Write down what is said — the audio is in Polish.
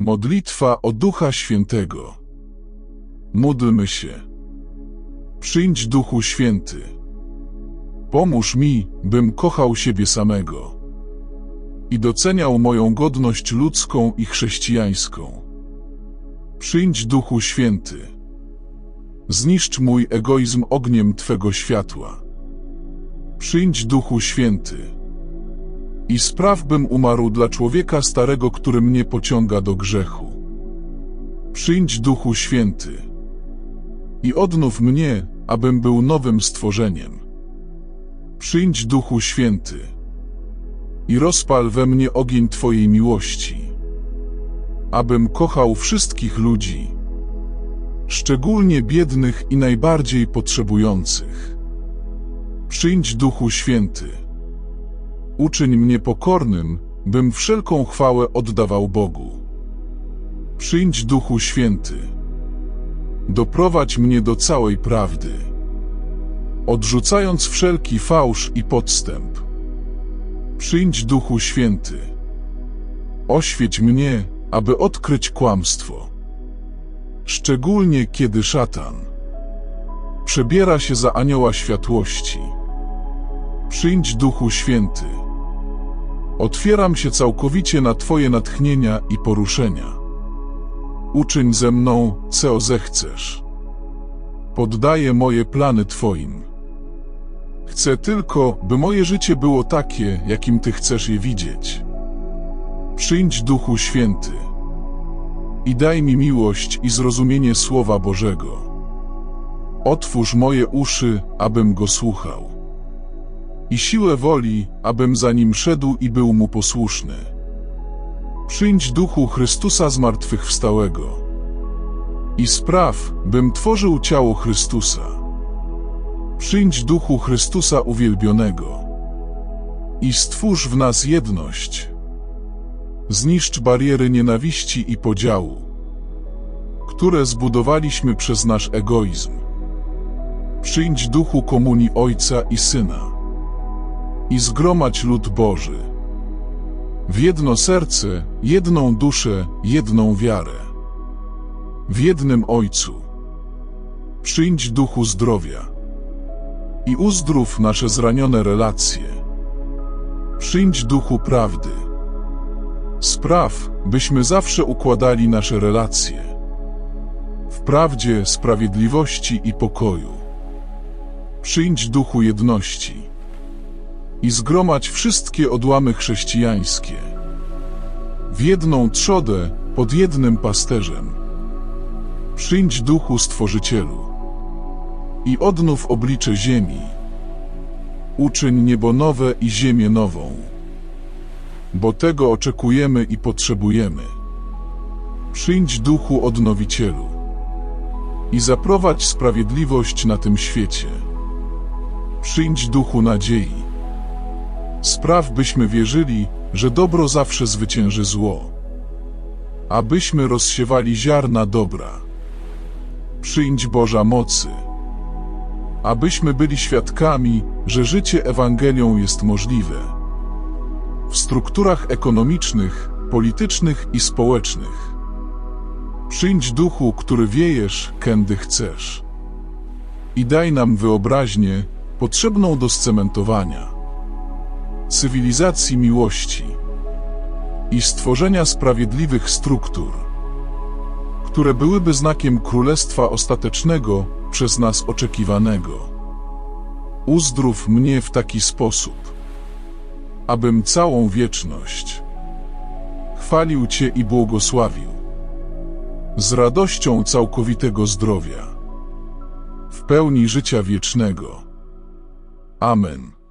Modlitwa o Ducha Świętego. Módlmy się. Przyjdź Duchu Święty. Pomóż mi, bym kochał siebie samego i doceniał moją godność ludzką i chrześcijańską. Przyjdź Duchu Święty. Zniszcz mój egoizm ogniem Twego światła. Przyjdź Duchu Święty. I spraw, bym umarł dla człowieka starego, który mnie pociąga do grzechu. Przyjdź Duchu Święty. I odnów mnie, abym był nowym stworzeniem. Przyjdź Duchu Święty. I rozpal we mnie ogień Twojej miłości. Abym kochał wszystkich ludzi, szczególnie biednych i najbardziej potrzebujących. Przyjdź Duchu Święty. Uczyń mnie pokornym, bym wszelką chwałę oddawał Bogu. Przyjdź Duchu Święty. Doprowadź mnie do całej prawdy, odrzucając wszelki fałsz i podstęp. Przyjdź Duchu Święty. Oświeć mnie, aby odkryć kłamstwo. Szczególnie kiedy szatan przebiera się za anioła światłości. Przyjdź Duchu Święty. Otwieram się całkowicie na Twoje natchnienia i poruszenia. Uczyń ze mną, co zechcesz. Poddaję moje plany Twoim. Chcę tylko, by moje życie było takie, jakim Ty chcesz je widzieć. Przyjdź Duchu Święty i daj mi miłość i zrozumienie Słowa Bożego. Otwórz moje uszy, abym go słuchał i siłę woli, abym za nim szedł i był mu posłuszny. Przyjdź Duchu Chrystusa zmartwychwstałego i spraw, bym tworzył ciało Chrystusa. Przyjdź Duchu Chrystusa uwielbionego i stwórz w nas jedność. Zniszcz bariery nienawiści i podziału, które zbudowaliśmy przez nasz egoizm. Przyjdź Duchu Komunii Ojca i Syna i zgromadź lud Boży. W jedno serce, jedną duszę, jedną wiarę. W jednym Ojcu. Przyjdź Duchu Zdrowia i uzdrów nasze zranione relacje. Przyjdź Duchu Prawdy. Spraw, byśmy zawsze układali nasze relacje. W prawdzie, sprawiedliwości i pokoju. Przyjdź Duchu Jedności i zgromadź wszystkie odłamy chrześcijańskie w jedną trzodę pod jednym pasterzem. Przyjdź Duchu Stworzycielu i odnów oblicze ziemi. Uczyń niebo nowe i ziemię nową, bo tego oczekujemy i potrzebujemy. Przyjdź Duchu Odnowicielu i zaprowadź sprawiedliwość na tym świecie. Przyjdź Duchu Nadziei Spraw, byśmy wierzyli, że dobro zawsze zwycięży zło. Abyśmy rozsiewali ziarna dobra. Przyjdź Boża mocy. Abyśmy byli świadkami, że życie Ewangelią jest możliwe. W strukturach ekonomicznych, politycznych i społecznych. Przyjdź duchu, który wiejesz, kędy chcesz. I daj nam wyobraźnię, potrzebną do scementowania cywilizacji miłości i stworzenia sprawiedliwych struktur, które byłyby znakiem Królestwa Ostatecznego przez nas oczekiwanego. Uzdrów mnie w taki sposób, abym całą wieczność chwalił Cię i błogosławił z radością całkowitego zdrowia, w pełni życia wiecznego. Amen.